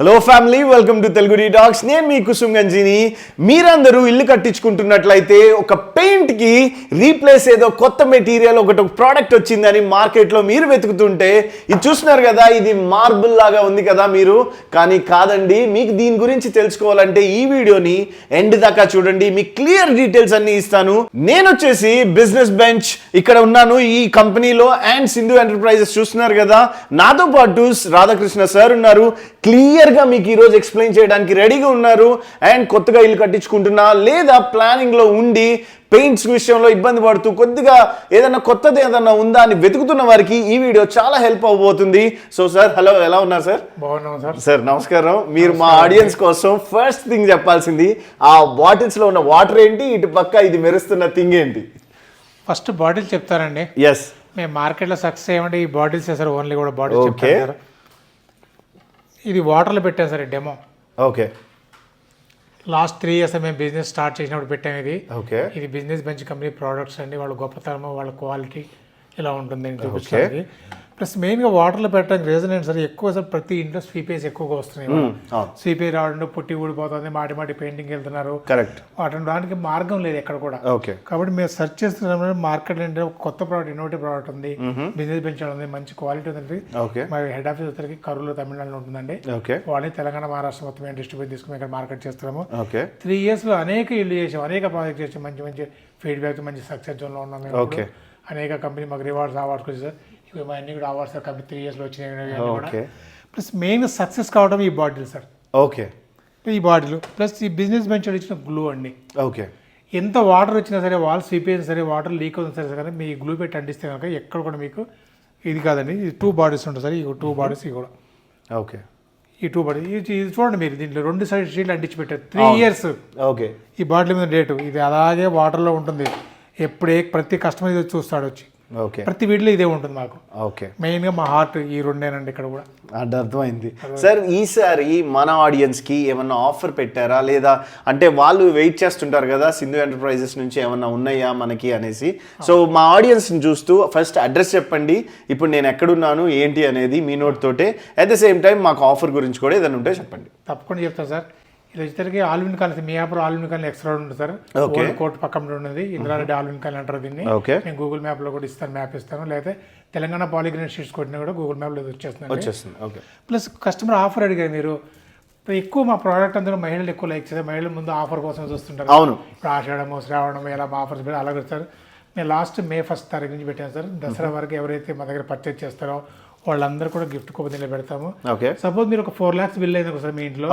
Hello family welcome to Telugu talks నేను మీ కుసుంగంజిని మీరందరూ ఇల్లు కట్టించుకుంటున్నట్లయితే ఒక పెయింట్కి రీప్లేస్ ఏదో కొత్త మెటీరియల్ ఒకటి ప్రోడక్ట్ వచ్చిందని మార్కెట్లో మీరు వెతుకుతుంటే ఇది చూస్తున్నారు కదా ఇది మార్బుల్ లాగా ఉంది కదా మీరు. కానీ కాదండి మీకు దీని గురించి తెలుసుకోవాలంటే ఈ వీడియోని ఎండ్ దాకా చూడండి. మీకు క్లియర్ డీటెయిల్స్ అన్ని ఇస్తాను. నేను వచ్చేసి బిజినెస్ బెంచ్ ఇక్కడ ఉన్నాను. ఈ కంపెనీలో అండ్ సింధు ఎంటర్ప్రైజెస్ చూస్తున్నారు కదా. నాతో పాటు రాధాకృష్ణ సార్ ఉన్నారు. క్లియర్ గా మీకు ఈ రోజు ఎక్స్ప్లెయిన్ చేయడానికి రెడీగా ఉన్నారు అండ్ కొత్తగా ఇల్లు కట్టించుకుంటున్నా లేదా ప్లానింగ్లో ఉండి పెయింట్స్ విషయంలో ఇబ్బంది పడుతూ కొద్దిగా ఏదైనా కొత్తది ఏదైనా ఉందా అని వెతుకుతున్న వారికి ఈ వీడియో చాలా హెల్ప్ అవబోతుంది సో సార్ హలో ఎలా ఉన్నారు సార్ బాగున్నాం సార్ సార్ నమస్కారం. మీరు మా ఆడియన్స్ కోసం ఫస్ట్ థింగ్ చెప్పాల్సింది ఆ బాటిల్స్లో ఉన్న వాటర్ ఏంటి ఇటు పక్క ఇది మెరుస్తున్న థింగ్ ఏంటి? ఫస్ట్ బాటిల్ చెప్తారండి. ఎస్ మేము మార్కెట్లో సక్సెస్ ఏమంటే ఈ బాటిల్స్ సార్ ఓన్లీ కూడా బాటిల్ Okay. ఇది వాటర్లో పెట్టాం sir demo. Okay. Last three years మేము బిజినెస్ స్టార్ట్ చేసినప్పుడు పెట్టాం ఇది. ఓకే. ఇది బిజినెస్ బెంచ్ కంపెనీ ప్రోడక్ట్స్ అండి వాళ్ళ గొప్పతనము వాళ్ళ క్వాలిటీ ఇలా ఉంటుంది అని చూపించడానికి ప్లస్ మెయిన్గా వాటర్లో పెట్టడానికి రీజన్ ఏంటి సార్? ఎక్కువ సార్ ప్రతి ఇంట్లో స్వీపేజ్ ఎక్కువగా వస్తున్నాయి స్వీపేజ్ రావడం పుట్టి ఊడిపోతుంది మాటి మాటి పెయింటింగ్ వెళ్తున్నారు. కరెక్ట్. దానికి మార్గం లేదు ఎక్కడ కూడా. ఓకే. కాబట్టి మీరు సెర్చ్ చేస్తున్న మార్కెట్ అంటే కొత్త ప్రోడక్ట్ ఇన్నోవేటివ్ ప్రోడక్ట్ ఉంది. బిజినెస్ పెంచడం మంచి క్వాలిటీ ఉంది ఓకే. మరి హెడ్ ఆఫీస్ వచ్చరికి కర్నూలు తమిళనాడులో ఉంటుందండి. ఓకే. వాళ్ళని తెలంగాణ మహారాష్ట్ర మొత్తం మేము డిస్ట్రిబ్యూట్ తీసుకుని ఇక్కడ మార్కెట్ చేస్తున్నాము. ఓకే. త్రీ ఇయర్స్లో అనేక ఇల్లు చేసాం అనేక ప్రాజెక్ట్ చేసాం. మంచి మంచి ఫీడ్బ్యాక్ మంచి సక్సెస్ జోన్లో ఉన్నాం మేము. అనేక కంపెనీ మాకు రివార్డ్స్ అవార్డ్స్ సార్ అన్ని కూడా అవార్డ్స్ కంపెనీ త్రీ ఇయర్స్లో వచ్చినాయి ప్లస్ మెయిన్ సక్సెస్ కావడం ఈ బాటిల్ సార్ ఓకే. ఈ బాటిల్ ప్లస్ ఈ బిజినెస్ బెంచ్ ఇచ్చిన గ్లూ అండి. ఓకే. ఎంత వాటర్ వచ్చినా సరే వాల్ స్వీప్ అయినా సరే వాటర్ లీక్ అవుతుంది సరే కానీ మీ గ్లూ పెట్టి అంటిస్తే కనుక ఎక్కడ కూడా మీకు ఇది కాదండి. ఇది టూ బాడీస్ ఉంటుంది సార్ ఈ టూ బాడీస్ ఇవి కూడా. ఓకే. ఈ టూ బాడీ ఇది ఇది చూడండి మీరు దీంట్లో రెండు సైడ్ షీట్లు అంటించి పెట్టారు. Three years okay. ఈ బాటిల్ మీద డేటు ఇది అలాగే వాటర్లో ఉంటుంది. ఎప్పుడే ప్రతి కస్టమర్ ఇది చూస్తాడు వచ్చి. ఓకే. ప్రతి వీడిలో ఇదే ఉంటుంది మాకు. ఓకే. మెయిన్గా మా హార్ట్ ఈ రెండేనండి ఇక్కడ కూడా. అంటే అర్థమైంది. సార్ ఈసారి మన ఆడియన్స్కి ఏమన్నా ఆఫర్ పెట్టారా? లేదా అంటే వాళ్ళు వెయిట్ చేస్తుంటారు కదా సింధు ఎంటర్ప్రైజెస్ నుంచి ఏమన్నా ఉన్నాయా మనకి అనేసి. సో మా ఆడియన్స్ చూస్తూ ఫస్ట్ అడ్రస్ చెప్పండి. ఇప్పుడు నేను ఎక్కడున్నాను ఏంటి అనేది మీ నోట్ తోటే. అట్ ద సేమ్ టైం మాకు ఆఫర్ గురించి కూడా ఏదైనా ఉంటే చెప్పండి. తప్పకుండా చెప్తాను సార్. ఇది వచ్చేసరికి ఆల్విన్ కాలనీ మీ యాప్ ఆల్విన్ కాలనీ ఎక్స్ట్రా ఉంటుంది సార్. ఓల్డ్ కోర్ట్ పక్కన ఉన్నది. ఇంద్రారెడ్డి ఆల్విన్ కాలనీ అంటారు దీన్ని. ఓకే. నేను గూగుల్ మ్యాప్లో కూడా ఇస్తాను మ్యాప్ ఇస్తాను. లేకపోతే తెలంగాణ పాలిగ్రేన్ షీట్స్ కొట్టినా కూడా గూగుల్ మ్యాప్లో వచ్చేస్తుంది. వచ్చేస్తుంది. ఓకే. ప్లస్ కస్టమర్ ఆఫర్ అడిగారు మీరు. ఎక్కువ మా ప్రోడక్ట్ అందరూ మహిళలు ఎక్కువ లైక్ చేస్తారు. మహిళలు ముందు ఆఫర్ కోసం చూస్తుంటారు. అవును. ఇప్పుడు ఆషాఢము శ్రావణము ఇలా ఆఫర్స్ పెట్టి అలాగే వస్తారు నేను లాస్ట్ మే ఫస్ట్ తారీఖు నుంచి పెట్టాను సార్. దసరా వరకు ఎవరైతే మా దగ్గర పర్చేజ్ చేస్తారో వాళ్ళందరూ కూడా గిఫ్ట్ కూపన్ పెడతాము సపోజ్ మీరు ఒక ఫోర్ ల్యాక్స్ బిల్ అయింది ఒకసారి మీ ఇంట్లో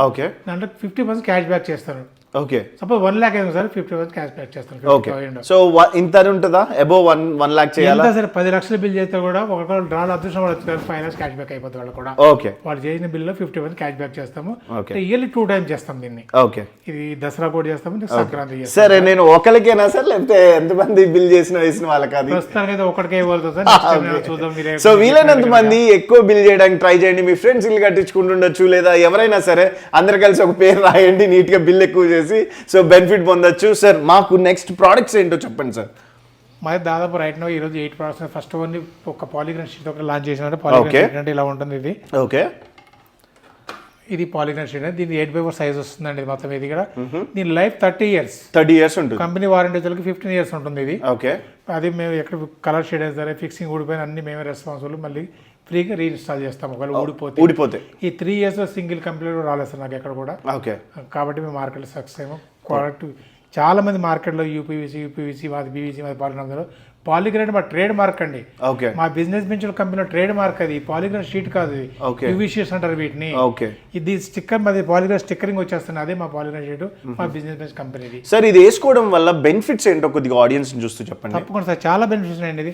దాంట్లో ఫిఫ్టీ పర్సెంట్ క్యాష్ బ్యాక్ చేస్తాను ఓకే సపోజ్ వన్ ల్యాక్ అయింది sir fifty percent cash back చేస్తాను ఓకే సో ఇంత ఉంటుందా? అబోవ్ వన్ వన్ లాక్ చేయాలా? సరే పది లక్షల బిల్ చేస్తే కూడా ఒకవేళ డ్రాల్ అదృష్టం వాళ్ళు లాక్స్ క్యాష్ బ్యాక్ అయిపోతుంది వాళ్ళు కూడా. ఓకే వాళ్ళు చేసిన బిల్లో ఫిఫ్టీ పర్సెంట్ క్యాష్ బ్యాక్ చేస్తాము. ఇయర్లీ టూ టైమ్స్ చేస్తాం దీన్ని. ఓకే ఇది దసరా కూడా చేస్తాము సంక్రాంతి చేస్తాం సరే నేను ఒకరికేనా సార్ లేకపోతే ఎంతమంది బిల్ చేసిన వేసిన వాళ్ళకి అది? ప్రస్తుతానికి అయితే ఒకటికే ఇవ్వాలి చూద్దాం సో వీలైనంత మంది ఎక్కువ బిల్ చేయడానికి ట్రై చేయండి. మీ ఫ్రెండ్స్ ఇల్లు కట్టించుకుంటుండొచ్చు లేదా ఎవరైనా సరే అందరు కలిసి ఒక పేరు రాయండి నీట్గా బిల్ ఎక్కువ చేసి. సో బెనిఫిట్ పొందొచ్చు. సార్ మాకు నెక్స్ట్ ప్రోడక్ట్స్ ఏంటో చెప్పండి సార్ మరి దాదాపు రైట్ నో ఈ రోజు ఎయిట్ ప్రొడక్ట్స్ ఫస్ట్ ఓన్లీ ఒక పాలిగ్రాన్ షీట్ ఒకటి లాంచ్ చేసిన పాలిగ్రాన్ అంటే ఇలా ఉంటుంది ఇది. ఓకే ఇది పాలిగ్రాన్ షీట్ దీని ఎయిట్ బై ఫోర్ సైజ్ వస్తుందండి ఇది మొత్తం ఇది కూడా. దీని life thirty years thirty years ఉంటుంది. కంపెనీ వారంటీ వచ్చేసరికి ఫిఫ్టీన్ ఇయర్స్ ఉంటుంది ఇది. ఓకే అది మేము ఎక్కడ కలర్ షేడ్ సరే ఫిక్సింగ్ ఊడిపోయిన అన్ని మేమే రెస్పాన్సిబుల్ మళ్ళీ ఫ్రీగా రీఇన్స్టాల్ చేస్తాం ఒకవేళ ఊడిపోతే. ఊడిపోతే. ఈ త్రీ ఇయర్స్లో సింగిల్ కంప్లీట్ రాలేదు సార్ నాకు ఎక్కడ కూడా. ఓకే కాబట్టి మేము మార్కెట్లో సక్సెస్ అయ్యాము ప్రోడక్ట్ చాలా మంది మార్కెట్లో యూపీవీసీ యూపీవీసీ మాది బీవీసీ మాది పాలిగ్రామ్ పాలిగ్రాన్ మా ట్రేడ్ మార్క్ అండి. ఓకే. మా బిజినెస్ బెంచ్ కంపెనీలో ట్రేడ్ మార్క్ అది. పాలిగ్రాన్ షీట్ కాదు. యూవీసీఎస్ అంటారు వీటిని. ఓకే. ఇది స్టిక్కర్ మాది పాలిగ్రాన్ స్టిక్కరింగ్ వచ్చేస్తుంది. అదే మా పాలిగ్రాన్ షీట్. మా బిజినెస్ బెంచ్ కంపెనీది సార్ ఇది వేసుకోవడం వల్ల బెనిఫిట్స్ ఏంటో కొద్దిగా ఆడియన్స్ చూస్తూ చెప్పండి. తప్పకుండా సార్. చాలా బెనిఫిట్స్ ఉన్నాయండి ఇది.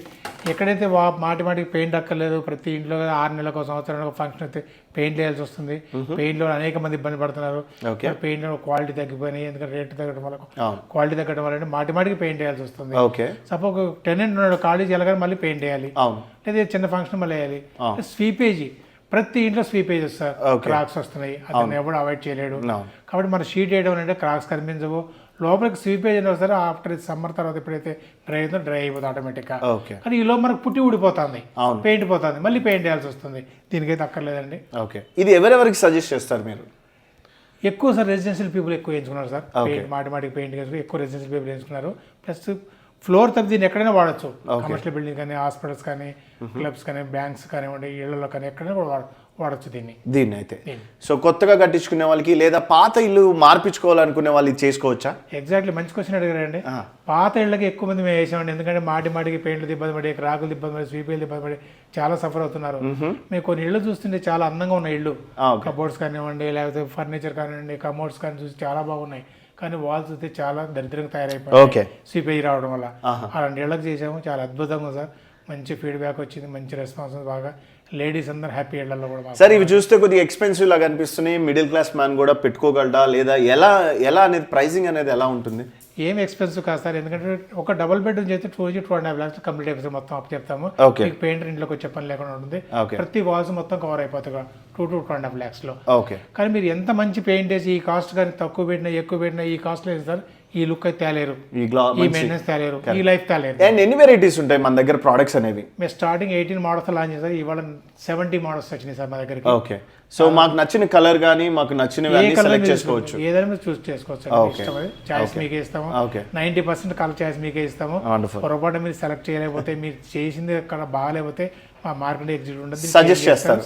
ఎక్కడైతే మాటి మాటికి పెయింట్ అక్కర్లేదు ప్రతి ఇంట్లో ఆరు నెలలకు సంవత్సరానికి ఫంక్షన్ అయితే పెయింట్ వేయాల్సి వస్తుంది. పెయింట్లో అనేక మంది ఇబ్బంది పడుతున్నారు. పెయింట్లో క్వాలిటీ తగ్గిపోయినాయి. ఎందుకంటే రేట్ తగ్గడం వల్ల క్వాలిటీ తగ్గడం వల్ల మాటి మాటికి పెయింట్ వేయాల్సి వస్తుంది. ఓకే. సపోజ్ టెనెంట్ ఉన్నాడు కాలేజ్ వెళ్ళగానే మళ్ళీ పెయింట్ వేయాలి. లేదా చిన్న ఫంక్షన్ మళ్ళీ వేయాలి. స్వీపేజీ ప్రతి ఇంట్లో స్వీపేజ్ సార్. క్రాక్స్ వస్తున్నాయి. అతను ఎవడు అవాయిడ్ చేయలేడు. కాబట్టి మన షీట్ వేయడం అంటే క్రాక్స్ కనిపించవు. లోపలికి స్వీపేజ్ అయినా సరే ఆఫ్టర్ సమ్మర్ తర్వాత ఎప్పుడైతే డ్రై అయిందో డ్రై అయిపోతుంది ఆటోమేటిక్గా కానీ ఈలో మనకు పుట్టి ఊడిపోతుంది. పెయింట్ పోతుంది. మళ్ళీ పెయింట్ వేయాల్సి వస్తుంది. దీనికైతే అక్కర్లేదండి. ఓకే. ఇది ఎవరెవరికి సజెస్ట్ చేస్తారు మీరు? ఎక్కువ సార్ రెసిడెన్షియల్ పీపుల్ ఎక్కువ ఎంచుకున్నారు సార్. మాటి మాటికి పెయింట్ ఎక్కువ రెసిడెన్షియల్ పీపుల్ ఎంచుకున్నారు ప్లస్ ఫ్లోర్ తప్ప దీన్ని ఎక్కడైనా వాడచ్చు. కమర్షియల్ బిల్డింగ్ కానీ హాస్పిటల్స్ కానీ క్లబ్స్ కానీ బ్యాంక్స్ కానివ్వండి ఇళ్ళలో కానీ ఎక్కడైనా కూడా వాడ- వాడచ్చు దీన్ని. దీన్ని అయితే. సో కొత్తగా కట్టించుకునే వాళ్ళకి లేదా పాత ఇల్లు మార్పించుకోవాలనుకునే వాళ్ళు చేసుకోవచ్చా? ఎగ్జాక్ట్లీ మంచి క్వశ్చన్ అడిగారండి. పాత ఇళ్ళకి ఎక్కువ మంది మేము వేసామండి. ఎందుకంటే మాటి మాటికి పెయింట్లు ఇబ్బంది పడి రాకులు ఇబ్బంది పడి స్వీపీలు ఇబ్బంది పడి చాలా సఫర్ అవుతున్నారు. మేము కొన్ని ఇళ్ళు చూస్తుంటే చాలా అందంగా ఉన్న ఇళ్ళు. కబోర్డ్స్ కానివ్వండి లేకపోతే ఫర్నిచర్ కానివ్వండి కమోడ్స్ కానీ చూసి చాలా బాగున్నాయి. కానీ వాల్ చూస్తే చాలా దరిద్రంగా తయారైపోయి ఓకే. స్వీపేజ్ రావడం వల్ల. అలాంటి ఇళ్ళకి చేసాము చాలా అద్భుతంగా సార్. మంచి ఫీడ్బ్యాక్ వచ్చింది. మంచి రెస్పాన్స్ బాగా. లేడీస్ అందరు హ్యాపీ ఇళ్ళలో కూడా సార్ ఇవి చూస్తే కొద్దిగా ఎక్స్పెన్సివ్ లాగా అనిపిస్తున్నాయి. మిడిల్ క్లాస్ మ్యాన్ కూడా పెట్టుకోగలడా? లేదా ఎలా ఎలా అనేది ప్రైసింగ్ అనేది ఎలా ఉంటుంది? ఏం ఎక్స్పెన్సివ్ కాదు సార్. ఎందుకంటే ఒక డబుల్ బెడ్రూమ్ చేస్తే టూ నుంచి two and half lakhs complete అయిపోతుంది మొత్తం అప్ చెప్తాము. మీకు పెయింటర్ ఇంట్లోకి వచ్చే పని లేకుండా ఉంటుంది. ప్రతి వాల్స్ మొత్తం కవర్ అయిపోతుంది two to two and half ల్యాక్స్లో. Okay కానీ మీరు ఎంత మంచి పెయింట్ వేసి ఈ కాస్ట్ కానీ తక్కువ పెట్టినా ఎక్కువ పెట్టినా ఈ కాస్ట్ లేదు సార్. ఈ లుక్ అయితే తేలేరు. ఈ మెయింటెనెన్స్ తేలేరు. ఈ లైఫ్ తేలేరు. అండ్ ఎన్ని వెరైటీస్ ఉంటాయి మన దగ్గర ప్రోడక్ట్స్ అనేవి? మేము స్టార్టింగ్ ఎయిటీన్ మోడల్స్ లాంచ్ చేశారు ఇవాళ సెవెంటీ మోడల్స్ వచ్చినాయి సార్ మా దగ్గరికి. ఓకే సో మాకు నచ్చిన కలర్ కానీ మాకు నచ్చినవి సెలెక్ట్ చేసుకోవచ్చు. ఏదైనా మీరు చూస్ చేసుకోవచ్చు చాయిస్ మీకే ఇస్తాము. Okay ninety percent colour choice మీకే ఇస్తాము. పొరపాటు మీరు సెలెక్ట్ చేయలేకపోతే మీరు చేసింది అక్కడ బాగాలేకపోతే సజెస్ట్ చేస్తారు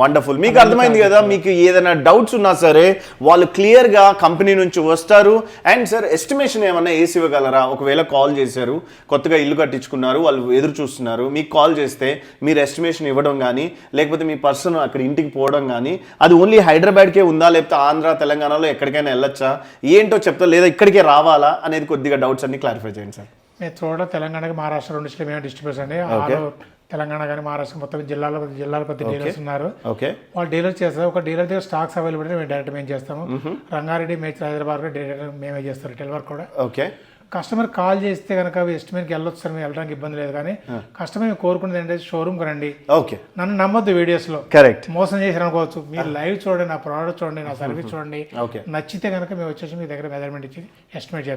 వండర్ఫుల్ మీకు అర్థమైంది కదా మీకు ఏదైనా డౌట్స్ ఉన్నా సరే వాళ్ళు క్లియర్గా కంపెనీ నుంచి వస్తారు. అండ్ సార్ ఎస్టిమేషన్ ఏమన్నా వేసి ఇవ్వగలరా? ఒకవేళ కాల్ చేశారు కొత్తగా ఇల్లు కట్టించుకున్నారు వాళ్ళు ఎదురు చూస్తున్నారు మీకు కాల్ చేస్తే మీరు ఎస్టిమేషన్ ఇవ్వడం కానీ లేకపోతే మీ పర్సన్ అక్కడ ఇంటికి పోవడం కానీ అది ఓన్లీ హైదరాబాద్కే ఉందా లేకపోతే ఆంధ్ర తెలంగాణలో ఎక్కడికైనా వెళ్ళొచ్చా? ఏంటో చెప్తా లేదా ఇక్కడికే రావాలా? అనేది కొద్దిగా డౌట్స్ అన్ని క్లారిఫై చేయండి సార్ మేము చూడ తెలంగాణకి మహారాష్ట్ర రెండు స్టేట్ మేము డిస్ట్రిబ్యూషన్ అండి. తెలంగాణ కానీ మహారాష్ట్ర మొత్తం జిల్లాలో జిల్లాల కొద్ది డీలర్స్ ఉన్నారు. ఓకే. వాళ్ళు డీలర్ చేస్తారు. ఒక డీలర్ దగ్గర స్టాక్స్ అవైలబిలిటీ మేము డైరెక్ట్ మేము చేస్తాము. రంగారెడ్డి మేచర్ హైదరాబాద్ కూడా డైరెక్ట్ మేమే చేస్తారు. రిటైల్ వర్క్ కూడా. ఓకే. కస్టమర్ కాల్ చేస్తే కనుక ఎస్టిమేట్కి వెళ్ళొచ్చు సార్ మేము వెళ్ళడానికి ఇబ్బంది లేదు. కానీ కస్టమర్ కోరుకునేది ఏంటంటే షోరూమ్కి రండి ఓకే. నన్ను నమ్మొద్దు వీడియోస్లో. కరెక్ట్. మోసం చేశారు అనుకోవచ్చు మీరు లైవ్ చూడండి నా ప్రోడక్ట్ చూడండి నా సర్వీస్ చూడండి. ఓకే. నచ్చితే కనుక మేము వచ్చేసి మీ దగ్గర మెజర్మెంట్ ఇచ్చి ఎస్టిమేట్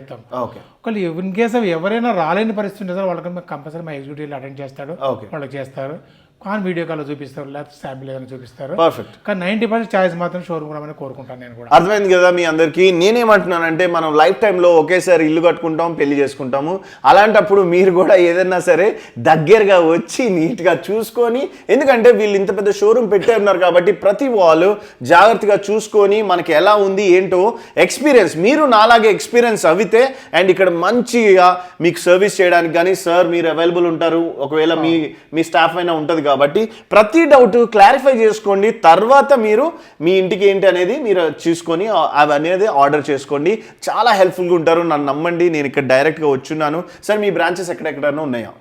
ఓకే. ఒకళ్ళు ఇన్ కేస్ ఆఫ్ ఎవరైనా రాలేని పరిస్థితి ఉంటే సార్ వాళ్ళకి కంపల్సరీ మా ఎగ్జిక్యూటివ్ అటెండ్ చేస్తాడు. వాళ్ళకి చేస్తారు. కానీ వీడియో కాల్లో చూపిస్తారు లేకపోతే శాంపిల్ ఏదైనా చూపిస్తారు. పర్ఫెక్ట్ కానీ నైంటీ పర్సెంట్ ఛాయిస్ మాత్రం షోరూమ్ రామని కోరుకుంటాను నేను కూడా. అర్థమైంది కదా మీ అందరికీ? నేనేమంటున్నానంటే మనం లైఫ్ టైంలో ఒకేసారి ఇల్లు కట్టుకుంటాం పెళ్ళి చేసుకుంటాము. అలాంటప్పుడు మీరు కూడా ఏదైనా సరే దగ్గరగా వచ్చి నీట్గా చూసుకొని ఎందుకంటే వీళ్ళు ఇంత పెద్ద షోరూమ్ పెట్టే ఉన్నారు కాబట్టి ప్రతి వాళ్ళు జాగ్రత్తగా చూసుకొని మనకి ఎలా ఉంది ఏంటో ఎక్స్పీరియన్స్ మీరు నాలాగే ఎక్స్పీరియన్స్ అవితే అండ్ ఇక్కడ మంచిగా మీకు సర్వీస్ చేయడానికి కానీ సార్ మీరు అవైలబుల్ ఉంటారు. ఒకవేళ మీ మీ స్టాఫ్ అయినా ఉంటుంది కాబట్టి ప్రతి డౌట్ క్లారిఫై చేసుకోండి. తర్వాత మీరు మీ ఇంటికి ఏంటి అనేది మీరు చూసుకొని అవి అనేది ఆర్డర్ చేసుకోండి. చాలా హెల్ప్ఫుల్గా ఉంటారు. నన్ను నమ్మండి. నేను ఇక్కడ డైరెక్ట్గా వచ్చున్నాను. సార్ మీ బ్రాంచెస్ ఎక్కడెక్కడైనా ఉన్నాయా?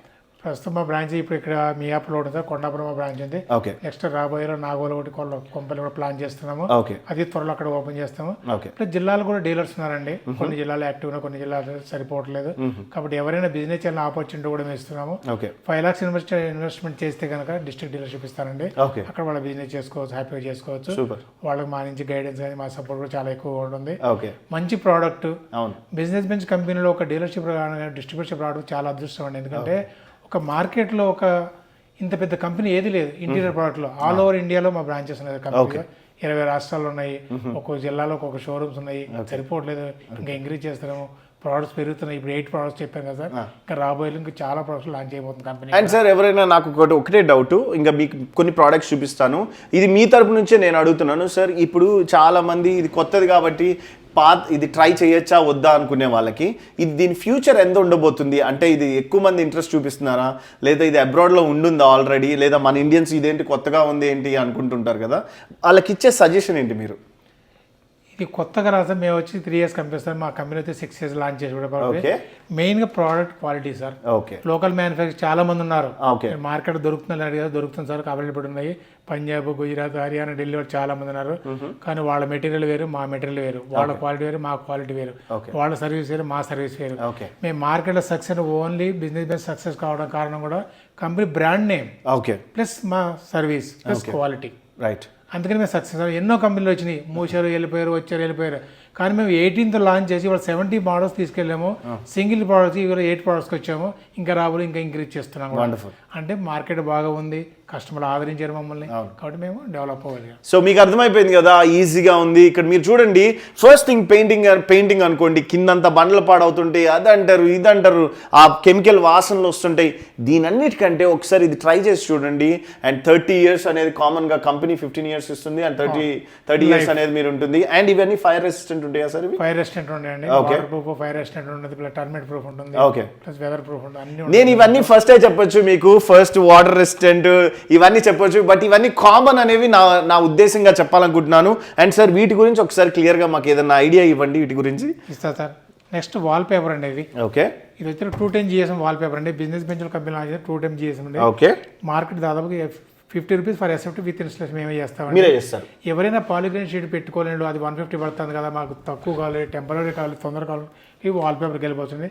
ప్రస్తుతం మా బ్రాంచ్ ఇప్పుడు ఇక్కడ మియాపూర్లో ఉంటుంది సార్ కొండాపురం మా బ్రాంచ్ ఉంది. ఓకే. నెక్స్ట్ రాబోయే రోజు నాగోలు ఒకటి కొల్ల కొంపలు కూడా ప్లాన్ చేస్తున్నాము. ఓకే. అది త్వరలో అక్కడ ఓపెన్ చేస్తాము. ఓకే. జిల్లాలు కూడా డీలర్స్ ఉన్నారండి. కొన్ని జిల్లాలు యాక్టివ్ కొన్ని జిల్లాలు సరిపోవట్లేదు. కాబట్టి ఎవరైనా బిజినెస్ చేయాలని ఆపర్చునిటీ కూడా మేము ఇస్తున్నాము. Okay. Five lakhs invest investment చేస్తే కనుక డిస్ట్రిక్ట్ డీలర్షిప్ ఇస్తానండి ఓకే. అక్కడ వాళ్ళ బిజినెస్ చేసుకోవచ్చు హ్యాపీగా చేసుకోవచ్చు. వాళ్ళకి మా నుంచి గైడెన్స్ కానీ మా సపోర్ట్ కూడా చాలా ఎక్కువ ఉంటుంది. ఓకే. మంచి ప్రోడక్ట్. బిజినెస్ బెంచ్ కంపెనీలో ఒక డీలర్షిప్ డిస్ట్రిబ్యూషన్ రావడం చాలా అదృష్టం అండి. ఎందుకంటే ఒక మార్కెట్లో ఒక ఇంత పెద్ద కంపెనీ ఏది లేదు. ఇంటీరియర్ ప్రోడక్ట్లో ఆల్ ఓవర్ ఇండియాలో మా బ్రాంచెస్ ఉన్నాయి కంపెనీలో ఇరవై రాష్ట్రాలు ఉన్నాయి. ఒక్కొక్క జిల్లాలో ఒక్కొక్క షోరూమ్స్ ఉన్నాయి. సరిపోవట్లేదు. ఇంకా ఇంక్రీజ్ చేస్తున్నాము. ప్రోడక్ట్స్ పెరుగుతున్నాయి. ఇప్పుడు ఎయిట్ ప్రోడక్ట్స్ చెప్పాం కదా సార్. ఇంకా రాబోయే ఇంకా చాలా ప్రోడక్ట్స్ లాంచ్ అయిపోతుంది కంపెనీ అండ్ సార్ ఎవరైనా నాకు ఒకటి ఒకటే డౌట్ ఇంకా మీకు కొన్ని ప్రోడక్ట్స్ చూపిస్తాను. ఇది మీ తరపు నుంచే నేను అడుగుతున్నాను. సార్ ఇప్పుడు చాలా మంది ఇది కొత్తది కాబట్టి పాత ఇది ట్రై చేయొచ్చా వద్దా అనుకునే వాళ్ళకి ఇది దీని ఫ్యూచర్ ఎంత ఉండబోతుంది? అంటే ఇది ఎక్కువ మంది ఇంట్రెస్ట్ చూపిస్తున్నారా? లేదా ఇది అబ్రాడ్లో ఉండుందా ఆల్రెడీ లేదా మన ఇండియన్స్ ఇదేంటి కొత్తగా ఉంది ఏంటి అనుకుంటుంటారు కదా? వాళ్ళకి ఇచ్చే సజెషన్ ఏంటి మీరు? ఇది కొత్తగా రాసాం మేము వచ్చి త్రీ ఇయర్స్ కంపెనీ సార్ మా కంపెనీ అయితే సిక్స్ ఇయర్స్ లాంచ్ చేసి కూడా ఓకే మెయిన్గా product quality sir okay local manufacture చాలా మంది ఉన్నారు. ఓకే మార్కెట్ దొరుకుతుంది అడిగారు దొరుకుతుంది సార్ అవైలబుల్ ఉన్నాయి. పంజాబ్ గుజరాత్ హర్యానా ఢిల్లీ వాళ్ళు చాలా మంది ఉన్నారు. కానీ వాళ్ళ మెటీరియల్ వేరు మా మెటీరియల్ వేరు. వాళ్ళ క్వాలిటీ వేరు మా క్వాలిటీ వేరు. వాళ్ళ సర్వీస్ వేరు మా సర్వీస్ వేరు. మేము మార్కెట్లో success only business best success కావడం కారణం కూడా company brand name okay plus మా సర్వీస్ ప్లస్ క్వాలిటీ రైట్ అందుకని మేము సక్సెస్ ఎన్నో కంపెనీలు వచ్చినాయి. మూసారు వెళ్ళిపోయారు వచ్చారు వెళ్ళిపోయారు. కానీ మేము ఎయిటీన్త్ లాంచ్ చేసి ఇవాళ సెవెంటీ మోడల్స్ తీసుకెళ్ళాము. సింగిల్ ప్రోడక్ట్స్ ఇవాళ ఎయిట్ ప్రోడక్ట్స్కి వచ్చాము. ఇంకా రాబోలు ఇంకా ఇంక్రీజ్ చేస్తున్నాం కూడా. Wonderful. అంటే మార్కెట్ బాగా ఉంది. కస్టమర్లు ఆదరించారు మమ్మల్ని. కాబట్టి మేము డెవలప్ అవ్వగలిగాం సో మీకు అర్థమైపోయింది కదా ఈజీగా ఉంది. ఇక్కడ మీరు చూడండి ఫస్ట్ థింగ్ పెయింటింగ్ పెయింటింగ్ అనుకోండి కిందంతా బండ్లు పాడవుతుంటాయి అది అంటారు ఇది అంటారు ఆ కెమికల్ వాసనలు వస్తుంటాయి. దీనన్నిటికంటే ఒకసారి ఇది ట్రై చేసి చూడండి అండ్ థర్టీ ఇయర్స్ అనేది కామన్గా కంపెనీ ఫిఫ్టీన్ ఇయర్స్ ఇస్తుంది అండ్ థర్టీ థర్టీ ఇయర్స్ అనేది మీరు ఉంటుంది. అండ్ ఇవన్నీ ఫైర్ రెసిస్టెంట్ ఉంటాయా సార్ ఫైర్ రెసిస్టెంట్ ఉండండి Okay. Waterproof fire resistant ఉంటుంది ప్లస్ టర్మేట్ ప్రూఫ్ ఉంటుంది Okay. ప్లస్ వెదర్ ప్రూఫ్ ఉంటుంది అన్ని నేను ఇవన్నీ ఫస్టే చెప్పొచ్చు మీకు. ఫస్ట్ వాటర్ రెసిస్టెంట్ ఇవన్నీ చెప్పొచ్చు బట్ ఇవన్నీ కామన్ అనేవి నా నా ఉద్దేశంగా చెప్పాలనుకుంటున్నాను. అండ్ సార్ వీటి గురించి ఒకసారి క్లియర్గా మాకు ఏదైనా ఐడియా ఇవ్వండి వీటి గురించి. ఇస్తా సార్. నెక్స్ట్ వాల్ పేపర్ అండి ఇది ఓకే ఇది వచ్చి two ten GSM wall paper అండి. Business bench company launch two ten GSM అండి. ఓకే మార్కెట్ దాదాపు fifty rupees for SFT with installation మేమే మీరే చేస్తారు. ఎవరైనా పాలిగ్రైన్ షీట్ పెట్టుకోలేడు అది వన్ ఫిఫ్టీ పడుతుంది కదా మాకు తక్కువ కావాలి టెంపరీ కావాలి తొందర కావాలి ఇవి వాల్ పేపర్కి వెళ్ళిపోతుంది.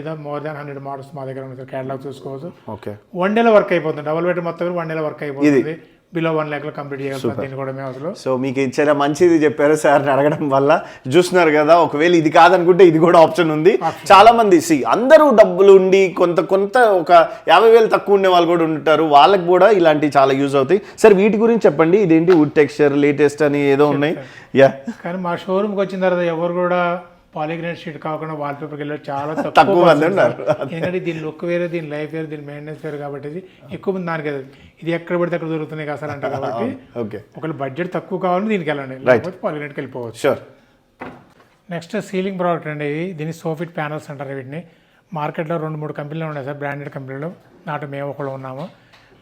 ఏదో మోర్ దాన్ హండ్రెడ్ మోడల్స్ మా దగ్గర ఉంది క్యాటలాగ్ చూసుకోవచ్చు. ఓకే. వన్ డేలో వర్క్ అయిపోతుంది డబుల్ బెడ్ మొత్తం వన్ డేలో వర్క్ అయిపోతుంది. బిలో వన్ ల్యాక్లో కంప్లీట్ చేయాలి కూడా మేము అసలు సో మీకు చాలా మంచిది చెప్పారు సార్ అడగడం వల్ల చూస్తున్నారు కదా ఒకవేళ ఇది కాదనుకుంటే ఇది కూడా ఆప్షన్ ఉంది. చాలా మంది సి అందరూ డబ్బులు ఉండి కొంత కొంత ఒక యాభై వేలు తక్కువ ఉండే వాళ్ళు కూడా ఉంటారు. వాళ్ళకి కూడా ఇలాంటివి చాలా యూజ్ అవుతాయి. సార్ వీటి గురించి చెప్పండి. ఇదేంటి వుడ్ టెక్స్చర్ లేటెస్ట్ అని ఏదో ఉన్నాయి? యా కానీ మా షోరూమ్కి వచ్చిన తర్వాత ఎవరు కూడా పాలిగ్రైన్ షీట్ కాకుండా వాల్ పేపర్కి వెళ్ళి చాలా తక్కువ మంది ఉన్నారు. సార్. ఎందుకంటే దీని లుక్ వేరే దీని లైఫ్ వేరే దీని మెయింటెనెన్స్ వేరే కాబట్టి ఎక్కువ మంది దానికి ఇది ఎక్కడ పడితే అక్కడ దొరుకుతున్నాయి కదా సార్ అంటే కాబట్టి ఓకే. ఒకవేళ బడ్జెట్ తక్కువ కావాలని దీనికి వెళ్ళండి. లేకపోతే పాలిగ్రైన్కి వెళ్ళిపోవచ్చు. షూర్ నెక్స్ట్ సీలింగ్ ప్రోడక్ట్ అండి ఇది. దీన్ని సోఫిట్ ప్యానల్స్ అంటారు వీటిని. మార్కెట్లో రెండు మూడు కంపెనీలు ఉన్నాయి సార్. బ్రాండెడ్ కంపెనీలు నాటు మేము ఒకళ్ళు ఉన్నాము.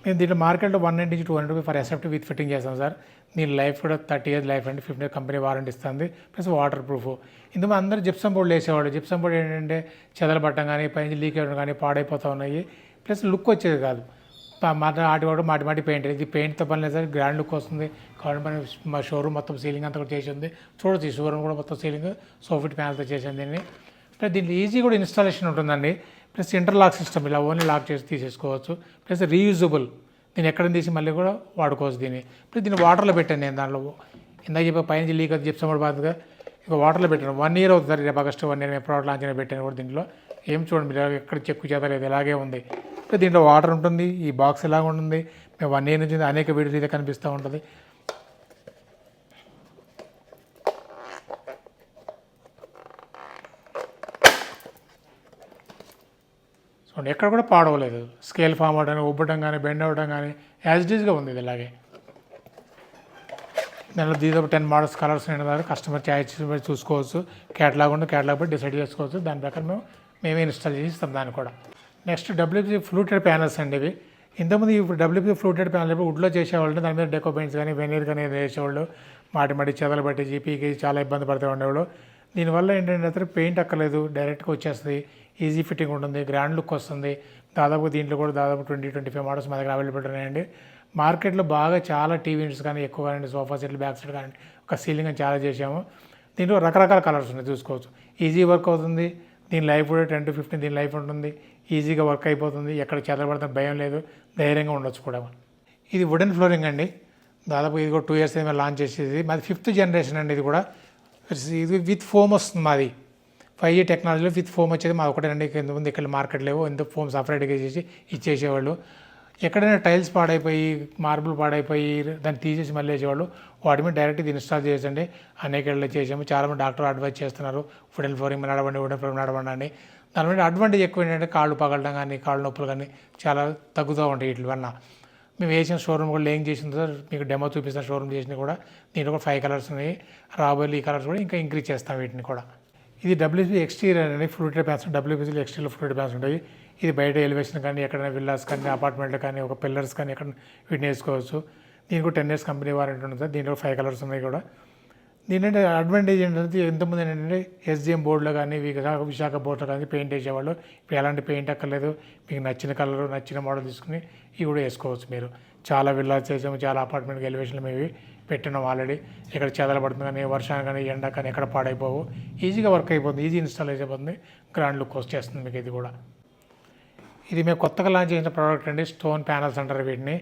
మేము దీంట్లో మార్కెట్లో one ninety two hundred rupee for SFT with fitting చేస్తాం సార్. దీని లైఫ్ కూడా థర్టీ ఇయర్స్ లైఫ్ అండి. ఫిఫ్టీ కంపెనీ వారంటీ ఇస్తుంది. ప్లస్ వాటర్ ప్రూఫ్ ఇందులో అందరూ జిప్సం బోర్డులు వేసేవాళ్ళు. జిప్సం బోర్డు ఏంటంటే చెదలబట్టం కానీ పైన లీక్ అవ్వడం కానీ పాడైపోతూ ఉన్నాయి. ప్లస్ లుక్ వచ్చేది కాదు. మాట ఆటి వాడు మాటి మాటి పెయింట్ ఇది పెయింట్తో పని లేదు సార్. గ్రాండ్ లుక్ వస్తుంది. కాబట్టి మనం మా షోరూమ్ మొత్తం సీలింగ్ అంతా కూడా చేసి ఉంది. చూడొచ్చు ఈ షోరూమ్ కూడా మొత్తం సీలింగ్ సోఫిట్ ప్యానల్తో చేసింది దీన్ని. ప్లస్ దీంట్లో ఈజీ కూడా ఇన్స్టాలేషన్ ఉంటుందండి. ప్లస్ ఇంటర్లాక్ సిస్టమ్ ఇలా ఓన్లీ లాక్ చేసి తీసేసుకోవచ్చు. ప్లస్ రీయూజబుల్ దీన్ని ఎక్కడ తీసి మళ్ళీ కూడా వాడుకోవచ్చు దీన్ని. ప్లస్ దీన్ని వాటర్లో పెట్టాను నేను దాంట్లో. ఇందాక చెప్పి పైన లీక్ అది చెప్తాం కూడా బాధగా ఇక వాటర్లో పెట్టాను వన్ ఇయర్ అవుతుంది సార్ రేపు ఆగస్ట్ వన్ ఇయర్ మేము ప్రోడక్ట్ లాంచ్ పెట్టాను కూడా దీంట్లో. ఏం చూడండి మీరు ఎక్కడ చెక్కు చేతలేదు ఇలాగే ఉంది. ఇప్పుడు దీంట్లో వాటర్ ఉంటుంది ఈ బాక్స్ ఇలాగ ఉంటుంది. మేము వన్ ఇయర్ నుంచి అనేక వీడియోలు ఇదే కనిపిస్తూ ఉంటుంది. చూడండి ఎక్కడ కూడా పాడవలేదు. స్కేల్ ఫామ్ అవడం ఉబ్బడం కానీ బెండ్ అవ్వడం కానీ యాజ్ డీజ్గా ఉంది ఇది ఇలాగే. దానిలో దీదాపు టెన్ మోడల్స్ కలర్స్ ఉన్నాయి కస్టమర్ చాయిస్ చూసుకోవచ్చు. కేటలాగ్ ఉంటే కేటలాగ్ బట్టి డిసైడ్ చేసుకోవచ్చు. దాని ప్రకారం మేము మేమే ఇన్స్టాల్ చేసి ఇస్తాం దాన్ని కూడా. నెక్స్ట్ డబ్ల్యూపీ ఫ్లూటెడ్ ప్యానల్స్ అండి ఇవి. ఇంతకుముందు ఇప్పుడు డబ్ల్యూపీ ఫ్లూటెడ్ ప్యానల్ ఇప్పుడు వుడ్లో చేసేవాళ్ళు దాని మీద డెకో పెయింట్స్ కానీ వెనీర్ కానీ వేసేవాళ్ళు. మాటి మాటి చెదలు పట్టి జీపీకి చాలా ఇబ్బంది పడుతూ ఉండేవాళ్ళు. దీనివల్ల ఏంటంటే పెయింట్ అక్కర్లేదు డైరెక్ట్గా వచ్చేస్తుంది. ఈజీ ఫిట్టింగ్ ఉంటుంది గ్రాండ్ లుక్ వస్తుంది. దాదాపు దీంట్లో కూడా దాదాపు ట్వంటీ ట్వంటీ ఫైవ్ మోడల్స్ మా దగ్గర అవైలబుల్ ఉన్నాయండి. మార్కెట్లో బాగా చాలా టీవీ యూనిట్స్ కానీ ఎక్కువ కానీ సోఫా సెట్లు బ్యాక్ సైడ్ కానీ ఒక సీలింగ్ అని చాలా చేసాము దీంట్లో రకరకాల కలర్స్ ఉన్నాయి చూసుకోవచ్చు. ఈజీ వర్క్ అవుతుంది. దీని లైఫ్ కూడా టెన్ టు ఫిఫ్టీన్ దీని లైఫ్ ఉంటుంది. ఈజీగా వర్క్ అయిపోతుంది. ఎక్కడ చెదరబడితే భయం లేదు. ధైర్యంగా ఉండొచ్చు కూడా. ఇది వుడెన్ ఫ్లోరింగ్ అండి. దాదాపు ఇది కూడా టూ ఇయర్స్ ఏమో లాంచ్ చేసేది. మాది ఫిఫ్త్ జనరేషన్ అండి ఇది కూడా. ఇది విత్ ఫోమ్ వస్తుంది మాది. ఫైవ్ జీ టెక్నాలజీలో విత్ ఫోమ్ వచ్చేది మా ఒకటేనండి. కింద ముందు ఇక్కడ మార్కెట్ లేవు. ఎందుకు ఫోమ్ సపరేట్గా చేసి ఇచ్చేసేవాళ్ళు. ఎక్కడైనా టైల్స్ పాడైపోయి మార్బుల్ పాడైపోయి దాన్ని తీసేసి మళ్ళీ వేసేవాళ్ళు. వాటి మీద డైరెక్ట్ ఇది ఇన్స్టాల్ చేసండి అనేక ఏళ్ళు చేసాము. చాలామంది డాక్టర్ అడ్వైజ్ చేస్తున్నారు. వుడెన్ ఫ్లోరింగ్ మీద నడవండి వుడెన్ ఫ్లోరింగ్ నడవండి అని. దాని మీద అడ్వాంటేజ్ ఎక్కువ ఏంటంటే కాళ్ళు పగలడం కానీ కాళ్ళు నొప్పులు కానీ చాలా తగ్గుతూ ఉంటాయి వీటి వల్ల మేము వేసిన షోరూమ్ కూడా ఏం చేసిన సార్. మీకు డెమో చూపిస్తాం షోరూమ్ చేసిన కూడా. దీంట్లో కూడా ఫైవ్ కలర్స్ ఉన్నాయి. రాబోయే ఈ కలర్స్ కూడా ఇంకా ఇంక్రీజ్ చేస్తాం వీటిని కూడా. ఇది డబ్ల్యూపీ ఎక్స్టీరియర్ అనేది ఫ్లూటెడ్ ప్యాన్స్ డబ్ల్యూబీసీలో ఎక్స్టీరియర్ ఫ్లూటెడ్ ప్యాన్స్ ఉంటాయి. ఇది బయట ఎలివేషన్ కానీ ఎక్కడైనా విల్లాస్ కానీ అపార్ట్మెంట్లు కానీ ఒక పిల్లర్స్ కానీ ఎక్కడ వీటిని వేసుకోవచ్చు. దీనికి టెన్ ఇయర్స్ కంపెనీ వారంటీ ఉంటుంది దీంట్లో ఫైవ్ కలర్స్ ఉన్నాయి కూడా. దీనింటే అడ్వాంటేజ్ ఏంటంటే ఎంతమంది ఏంటంటే ఎస్జిఎం బోర్డులో కానీ విశాఖ విశాఖ బోర్డులో కానీ పెయింట్ వేసేవాళ్ళు. ఇప్పుడు ఎలాంటి పెయింట్ అక్కర్లేదు. మీకు నచ్చిన కలర్ నచ్చిన మోడల్ తీసుకుని ఇవి కూడా వేసుకోవచ్చు మీరు. చాలా విల్లాస్ చేసాము చాలా అపార్ట్మెంట్ ఎలివేషన్లు మేము పెట్టినాం ఆల్రెడీ ఇక్కడ చెదలు పడుతుంది కానీ వర్షం కానీ ఎండ కానీ ఎక్కడ పాడైపోవు. ఈజీగా వర్క్ అయిపోతుంది ఈజీ ఇన్స్టాల్ అయిపోతుంది గ్రాండ్ లుక్ వచ్చేస్తుంది మీకు ఇది కూడా. ఇది మేము కొత్తగా లాంచ్ చేసిన ప్రోడక్ట్ అండి స్టోన్ ప్యానల్స్ అంటారు వీటిని.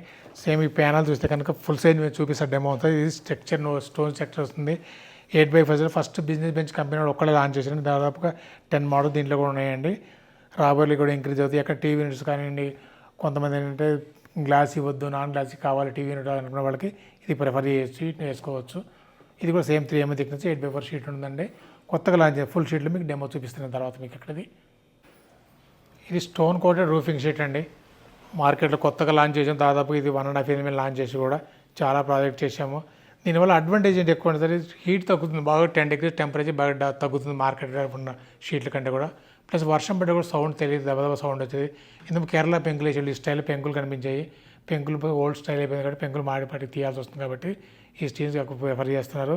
సేమ్ ఈ ప్యానల్ చూస్తే కనుక ఫుల్ సైజ్ మేము చూపిస్తే డెమో అవుతుంది. ఇది స్ట్రక్చర్ స్టోన్ స్ట్రక్చర్ వస్తుంది. Eight by five first business bench company వాళ్ళు ఒక్కడే లాంచ్ చేసిన దాదాపుగా టెన్ మోడల్ దీంట్లో కూడా ఉన్నాయండి. రాబోయే కూడా ఇంక్రీజ్ అవుతాయి. ఎక్కడ టీవీ యూనిట్స్ కానివ్వండి కొంతమంది ఏంటంటే గ్లాస్ ఇవ్వద్దు నాన్ గ్లాస్ కావాలి టీవీ యూనిట్ అనుకున్న వాళ్ళకి ఇది ప్రిఫర్ చేయొచ్చు వేసుకోవచ్చు. ఇది కూడా same three mm thickness eight by four sheet ఉందండి. కొత్తగా లాంచ్ ఫుల్ షీట్లు మీకు డెమో చూపిస్తున్న తర్వాత మీకు ఇక్కడది. ఇది స్టోన్ కోటెడ్ రూఫింగ్ షీట్ అండి. మార్కెట్లో కొత్తగా లాంచ్ చేసాం. దాదాపు ఇది వన్ అండ్ హాఫ్ ఇయర్ మేము లాంచ్ చేసి కూడా చాలా ప్రాజెక్ట్ చేసాము దీనివల్ల అడ్వాంటేజ్ ఏంటి ఎక్కువ ఉంటుంది హీట్ తగ్గుతుంది. బాగా టెన్ డిగ్రీస్ టెంపరేచర్ బాగా తగ్గుతుంది మార్కెట్ ఉన్న షీట్ల కంటే కూడా. ప్లస్ వర్షం పడ్డ కూడా సౌండ్ తెలియదు. దెబ్బ సౌండ్ వచ్చేది. ఎందుకు? కేరళ పెంకులు వేసి ఈ స్టైల్ పెంకులు కనిపించాయి. పెంకులు ఓల్డ్ స్టైల్ అయిపోయింది కాబట్టి పెంకులు మాడి తీయాల్సి వస్తుంది కాబట్టి ఈ స్టీల్స్ ప్రిఫర్ చేస్తున్నారు.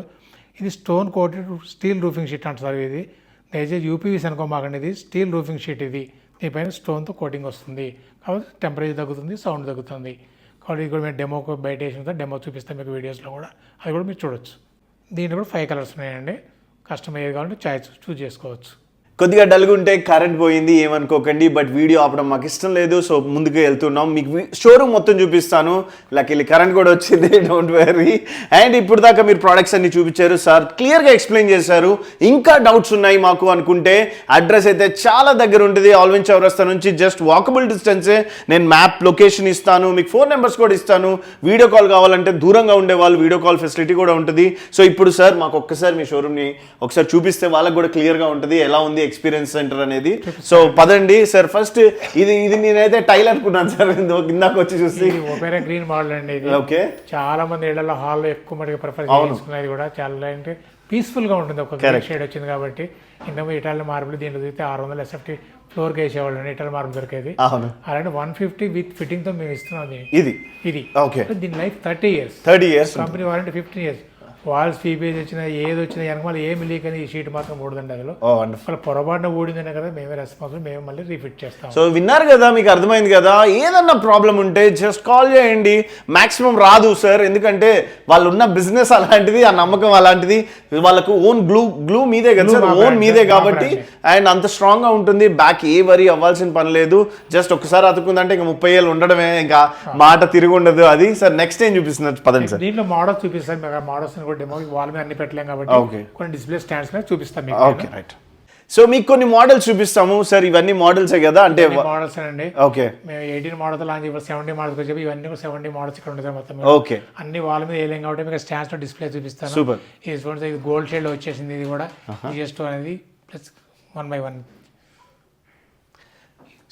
ఇది stone coated steel roofing sheet అంటారు ఇది. దయచేసి యూపీవీస్ అనుకోమాకండి ఇది స్టీల్ రూఫింగ్ షీట్ ఇది. దీనిపైన స్టోన్తో కోటింగ్ వస్తుంది. కాబట్టి టెంపరేచర్ తగ్గుతుంది సౌండ్ తగ్గుతుంది. కాబట్టి ఇది కూడా మేము డెమో బయట వేసిన డెమో చూపిస్తాం మీకు వీడియోస్లో కూడా. అది కూడా మీరు చూడొచ్చు. దీంట్లో కూడా ఫైవ్ కలర్స్ ఉన్నాయండి. కస్టమర్ ఏది కావాలంటే చాయిస్ చూస్ చేసుకోవచ్చు. కొద్దిగా డల్గా ఉంటే కరెంట్ పోయింది ఏమనుకోకండి బట్ వీడియో ఆపడం మాకు ఇష్టం లేదు సో ముందుకు వెళ్తున్నాం. మీకు షోరూమ్ మొత్తం చూపిస్తాను. లక్కీలీ కరెంట్ కూడా వచ్చింది డోంట్ వెరీ అండ్ ఇప్పుడు దాకా మీరు ప్రోడక్ట్స్ అన్ని చూపించారు సార్ క్లియర్గా ఎక్స్ప్లెయిన్ చేశారు. ఇంకా డౌట్స్ ఉన్నాయి మాకు అనుకుంటే. అడ్రస్ అయితే చాలా దగ్గర ఉంటుంది ఆల్విన్ చౌరస్తా నుంచి. జస్ట్ వాకబుల్ డిస్టెన్సే నేను మ్యాప్ లొకేషన్ ఇస్తాను మీకు ఫోన్ నెంబర్స్ కూడా ఇస్తాను. వీడియో కాల్ కావాలంటే దూరంగా ఉండే వాళ్ళు వీడియో కాల్ ఫెసిలిటీ కూడా ఉంటుంది. సో ఇప్పుడు సార్ మాకు ఒక్కసారి మీ షోరూమ్ని ఒకసారి చూపిస్తే వాళ్ళకి కూడా క్లియర్గా ఉంటుంది ఎలా ఉంది ఎక్స్పీరియన్స్ సెంటర్ అనేది. సో పదండి సార్ ఫస్ట్ ఇది ఇది నేనైతే టైల్ అనుకున్నాను సార్ ఇందాక వచ్చి చూసి. ఒపేరా గ్రీన్ మోడల్ అండి ఇది. ఓకే. చాలా మంది ఇళ్ళలో హాల్లో ఎక్కువ మటుకు ప్రిఫర్ చేసుకునేది కూడా చాలా అంటే పీస్ఫుల్గా ఉంటుంది. ఒక షేడ్ వచ్చింది కాబట్టి. ఇంతకు ఇటాలియన్ మార్బుల్ దీంట్లో చూస్తే ఆరు వందల ఎస్ఎఫ్టీ ఫ్లోర్కి వేసేవాళ్ళు ఇటాలియన్ మార్బుల్ దొరికేది. అలాంటి వన్ ఫిఫ్టీ విత్ ఫిట్టింగ్తో మేము ఇస్తున్నాం. ఇది. ఇది. ఓకే. దీని life thirty years thirty years company warranty fifteen years walls seepage వచ్చినా ఏది వచ్చినా వెనకాల ఏమి లీక్ అని ఈ షీట్ మాత్రం ఊడదండి అందులో. ఒకవేళ పొరపాటున ఊడిందనే కదా మేమే రెస్పాన్సిబుల్ మేము మళ్ళీ రీఫిట్ చేస్తాం. సో విన్నారు కదా మీకు అర్థమైంది కదా ఏదన్నా ప్రాబ్లం ఉంటే జస్ట్ కాల్ చేయండి. మాక్సిమం రాదు సార్ ఎందుకంటే వాళ్ళు ఉన్న బిజినెస్ అలాంటిది ఆ నమ్మకం అలాంటిది వాళ్ళకు ఓన్ గ్లూ గ్లూ మీదే కదా సార్ ఓన్ మీదే కాబట్టి అండ్ అంత స్ట్రాంగ్గా ఉంటుంది. బ్యాక్ ఏ వరి అవ్వాల్సిన పని లేదు. జస్ట్ ఒకసారి అతుకుందంటే ఇంకా ముప్పై ఏళ్ళు ఉండడమే ఇంకా మాట తిరిగి ఉండదు. అది సార్ నెక్స్ట్ ఏం చూపిస్తున్నారు? పదండి సార్ దీంట్లో మోడల్స్ చూపిస్తాను మోడల్స్ డెమో వాళ్ళ మీద అన్ని పెట్టలేం కాబట్టి. కొన్ని డిస్ప్లే స్టాండ్స్ మీద చూపిస్తాం మీకు ఓకే రైట్ సో మీకు కొన్ని మోడల్స్ చూపిస్తాము. సార్ ఇవన్నీ మోడల్సే కదా? అంటే మోడల్స్ అండి ఓకే మేము ఎయిటీన్ మోడల్స్ లాంచ్ ఇప్పుడు సెవెంటీ మోడల్స్ వచ్చి ఇవన్నీ కూడా సెవెంటీ మోడల్స్ ఇక్కడ ఉంటాయి మొత్తం. ఓకే అన్ని వాళ్ళ మీద వేయలేం కాబట్టి మీకు స్టాండ్స్లో డిస్ప్లే చూపిస్తాను. ఇది చూడండి ఇది గోల్డ్ షేడ్ వచ్చేసింది ఇది కూడా. జిఎస్ అనేది plus one by one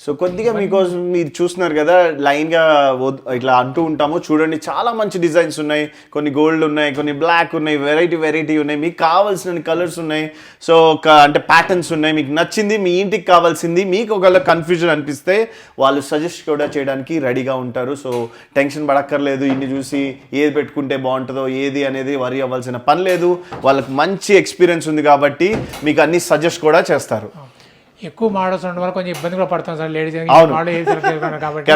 so కొద్దిగా మీకోసం మీరు చూస్తున్నారు కదా లైన్గా ఇట్లా అంటూ ఉంటాము. చూడండి చాలా మంచి డిజైన్స్ ఉన్నాయి. కొన్ని గోల్డ్ ఉన్నాయి కొన్ని బ్లాక్ ఉన్నాయి వెరైటీ వెరైటీ ఉన్నాయి. మీకు కావాల్సిన కలర్స్ ఉన్నాయి. సో ఒక అంటే ప్యాటర్న్స్ ఉన్నాయి. మీకు నచ్చింది మీ ఇంటికి కావాల్సింది మీకు ఒకవేళ కన్ఫ్యూజన్ అనిపిస్తే వాళ్ళు సజెస్ట్ కూడా చేయడానికి రెడీగా ఉంటారు. సో టెన్షన్ పడక్కర్లేదు. ఇన్ని చూసి ఏది పెట్టుకుంటే బాగుంటుందో ఏది అనేది వరి అవ్వాల్సిన పని లేదు. వాళ్ళకి మంచి ఎక్స్పీరియన్స్ ఉంది కాబట్టి మీకు అన్ని సజెస్ట్ కూడా చేస్తారు. ఎక్కువ మోడల్స్ ఉండడం వల్ల కొంచెం ఇబ్బంది కూడా పడతాం సార్. లేడీస్ అవును. మోడల్ ఏది సెలెక్ట్ చేసుకున్నాం కాబట్టి.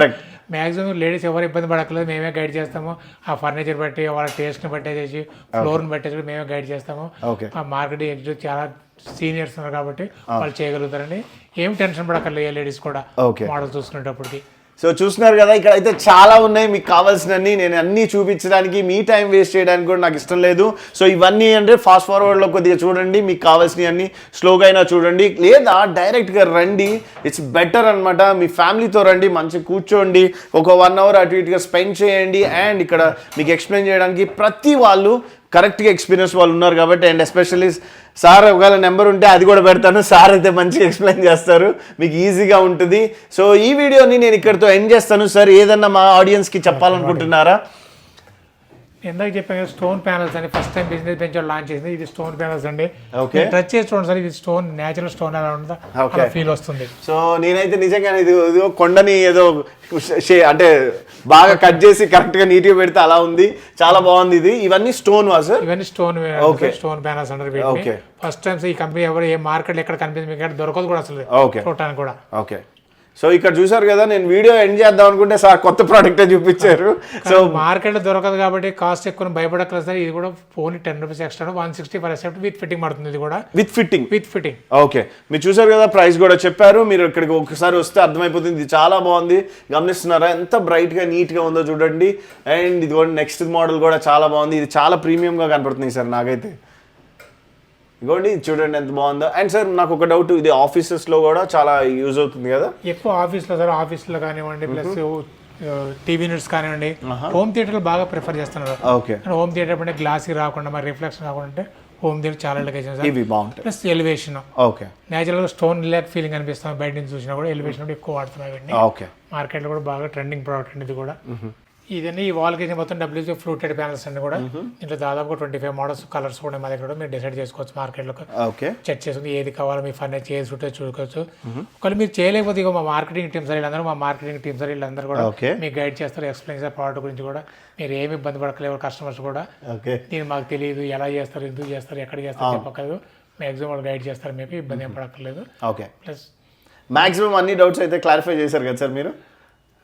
మాక్సిమం లేడీస్ ఎవరు ఇబ్బంది పడక్కలేదు మేమే గైడ్ చేస్తాము. ఆ ఫర్నిచర్ బట్టి వాళ్ళ టేస్ట్ని బట్టేసి ఫ్లోర్ని బట్టేసి మేమే గైడ్ చేస్తాము. ఆ మార్కెటింగ్ ఎగ్జిక్యూటివ్ చాలా సీనియర్స్ ఉన్నారు కాబట్టి వాళ్ళు చేయగలుగుతారండి. ఏం టెన్షన్ పడక్కర్లేదు లేడీస్ కూడా. మోడల్ చూసుకునేటప్పటికి. సో చూస్తున్నారు కదా ఇక్కడ అయితే చాలా ఉన్నాయి. మీకు కావాల్సినవన్నీ నేను అన్నీ చూపించడానికి మీ టైం వేస్ట్ చేయడానికి కూడా నాకు ఇష్టం లేదు. సో ఇవన్నీ అంటే ఫాస్ట్ ఫార్వర్డ్లో కొద్దిగా చూడండి మీకు కావాల్సినవి అన్ని స్లోగా అయినా చూడండి. లేదా డైరెక్ట్గా రండి. ఇట్స్ బెటర్ అన్నమాట. మీ ఫ్యామిలీతో రండి మంచిగా కూర్చోండి. ఒక వన్ అవర్ అటు ఇటుగా స్పెండ్ చేయండి. అండ్ ఇక్కడ మీకు ఎక్స్ప్లెయిన్ చేయడానికి ప్రతి వాళ్ళు కరెక్ట్గా ఎక్స్పీరియన్స్ వాళ్ళు ఉన్నారు కాబట్టి అండ్ ఎస్పెషల్లీ సార్ ఒకవేళ నెంబర్ ఉంటే అది కూడా పెడతాను. సార్ అయితే మంచిగా ఎక్స్ప్లెయిన్ చేస్తారు. మీకు ఈజీగా ఉంటుంది. సో ఈ వీడియోని నేను ఇక్కడితో ఎండ్ చేస్తాను. సార్ ఏదన్నా మా ఆడియన్స్కి చెప్పాలనుకుంటున్నారా? ఇందాక చెప్పాను స్టోన్ ప్యానల్స్ అని first time business bench launch చేసింది. ఇది స్టోన్ ప్యానల్స్ అండి. Okay. టచ్ చేసి చూడండి సార్ ఇది స్టోన్ నేచురల్ స్టోన్ ఎలా ఉంటుందో. అలా ఫీల్ వస్తుంది. సో నేనైతే నిజంగానే ఇది ఏదో కొండని ఏదో అంటే బాగా కట్ చేసి కరెక్ట్గా నీట్గా పెడితే అలా ఉంది. చాలా బాగుంది ఇది. ఇవన్నీ స్టోన్ వా సార్? ఇవన్నీ స్టోన్ Okay. స్టోన్ ప్యానల్స్ అంటారు. వీటిని. ఫస్ట్ టైం ఈ కంపెనీ ఎవరు ఏ మార్కెట్ ఎక్కడ ఎక్కడ దొరకదు కూడా అసలు. చూడటానికి కూడా. ఓకే సో ఇక్కడ చూసారు కదా నేను వీడియో ఎండ్ చేద్దాం అనుకుంటే సార్ కొత్త ప్రోడక్టే చూపించారు. సో మార్కెట్ దొరకదు కాబట్టి కాస్ట్ ఎక్కువ భయపడక్కలేదు సార్. ఇది కూడా phone ten rupees extra one sixty for SFT with fitting పడుతుంది ఇది కూడా. With fitting with fitting okay మీరు చూసారు కదా ప్రైస్ కూడా చెప్పారు. మీరు ఇక్కడికి ఒకసారి వస్తే అర్థమైపోతుంది. ఇది చాలా బాగుంది. గమనిస్తున్నారా? ఎంత బ్రైట్గా నీట్గా ఉందో చూడండి. అండ్ ఇది కూడా నెక్స్ట్ మోడల్ కూడా చాలా బాగుంది. ఇది చాలా ప్రీమియంగా కనపడుతుంది సార్ నాకైతే. ఇగోండి చూడండి ఎంత బాగుందో. అండ్ సార్ నాకు ఒక డౌట్ ఇది ఆఫీసెస్లో కూడా చాలా యూజ్ అవుతుంది కదా? ఎక్కువ ఆఫీస్లో సార్ ఆఫీస్లో కానివ్వండి ప్లస్ టీవీ యూనిట్స్ కానివ్వండి హోమ్ థియేటర్లు బాగా ప్రిఫర్ చేస్తున్నారు. ఓకే హోమ్ థియేటర్ అంటే గ్లాస్ రాకుండా మరి రిఫ్లెక్షన్ రాకుండా అంటే హోమ్ థియేటర్ చాలా లొకేషన్ సార్ ఇవి బాగుంటాయి. ప్లస్ ఎలివేషన్ ఓకే నేచురల్గా స్టోన్ లేక్ ఫీలింగ్ అనిపిస్తాం బయట నుంచి చూసినా కూడా ఎలివేషన్ కూడా ఎక్కువ వాడుతున్నాం ఇవన్నీ. ఓకే మార్కెట్లో కూడా బాగా ట్రెండింగ్ ప్రోడక్ట్ ఇది కూడా. ఇదన్నీ ఈ వాల్ కిచెన్ మొత్తం డబ్ల్యూసీ ఫ్లూటెడ్ ప్యానల్స్ అన్ని కూడా. ఇంట్లో దాదాపు ట్వంటీ ఫైవ్ మోడల్స్ కలర్స్ కూడా మా దగ్గర కూడా మీరు డిసైడ్ చేసుకోవచ్చు మార్కెట్లో ఓకే. చెక్ చేసుకుని ఏది కావాలో మీ ఫర్నిచర్ ఏది సూట్ చూసుకోవచ్చు. ఒకవేళ మీరు చేయలేకపోతే ఇక మా మార్కెటింగ్ టీమ్ సార్ వీళ్ళందరూ మా మార్కెటింగ్ టీమ్ సార్ వీళ్ళందరూ కూడా. మీకు గైడ్ చేస్తారు ఎక్స్ప్లెయిన్ చేస్తారు ప్రోడక్ట్ గురించి కూడా. మీరు ఏమి ఇబ్బంది పడకలేవు కస్టమర్స్ కూడా. ఓకే. దీన్ని మాకు తెలియదు ఎలా చేస్తారు ఎందుకు చేస్తారు ఎక్కడ చేస్తారు చెప్పక్కర్లేదు. మ్యాక్సిమం వాళ్ళు గైడ్ చేస్తారు మీకు ఇబ్బంది ఏం పడక్కర్లేదు. ఓకే. ప్లస్ మాక్సిమం అన్ని డౌట్స్ అయితే క్లారిఫై చేశారు కదా సార్ మీరు?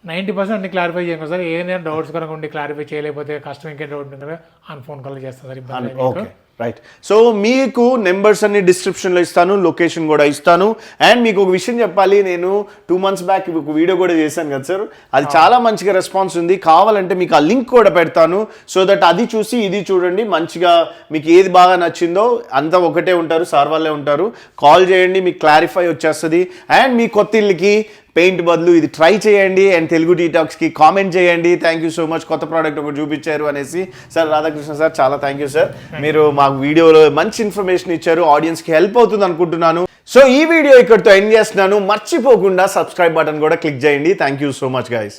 నైంటీ పర్సెంట్ అన్ని క్లారిఫై చేయండి సార్ ఏదైనా డౌట్స్ కనుక ఉండి క్లారిఫై చేయలేకపోతే కష్టం ఇంకే డౌట్ ఉంది కదా ఆన్ ఫోన్ కాల్ చేస్తారు సార్ ఇబ్బంది ఓకే రైట్ సో మీకు నెంబర్స్ అన్ని డిస్క్రిప్షన్లో ఇస్తాను లొకేషన్ కూడా ఇస్తాను. అండ్ మీకు ఒక విషయం చెప్పాలి నేను టూ మంత్స్ బ్యాక్ ఒక వీడియో కూడా చేశాను కదా సార్. అది చాలా మంచిగా రెస్పాన్స్ ఉంది. కావాలంటే మీకు ఆ లింక్ కూడా పెడతాను సో దట్ అది చూసి ఇది చూడండి మంచిగా మీకు ఏది బాగా నచ్చిందో అంతా ఒకటే ఉంటారు సార్ వాళ్ళే ఉంటారు. కాల్ చేయండి మీకు క్లారిఫై వచ్చేస్తుంది. అండ్ మీ కొత్త ఇల్లుకి పెయింట్ బదులు ఇది ట్రై చేయండి అండ్ తెలుగు డీటాక్స్కి కామెంట్ చేయండి. థ్యాంక్ యూ సో మచ్ కొత్త ప్రోడక్ట్ ఒకటి చూపించారు అనేసి. సార్ రాధాకృష్ణ సార్ చాలా థ్యాంక్ యూ సార్ మీరు మాకు వీడియోలో మంచి ఇన్ఫర్మేషన్ ఇచ్చారు. ఆడియన్స్కి హెల్ప్ అవుతుంది అనుకుంటున్నాను. సో ఈ వీడియో ఇక్కడితో ఎండ్ చేస్తున్నాను. మర్చిపోకుండా సబ్స్క్రైబ్ బటన్ కూడా క్లిక్ చేయండి. Thank you so much guys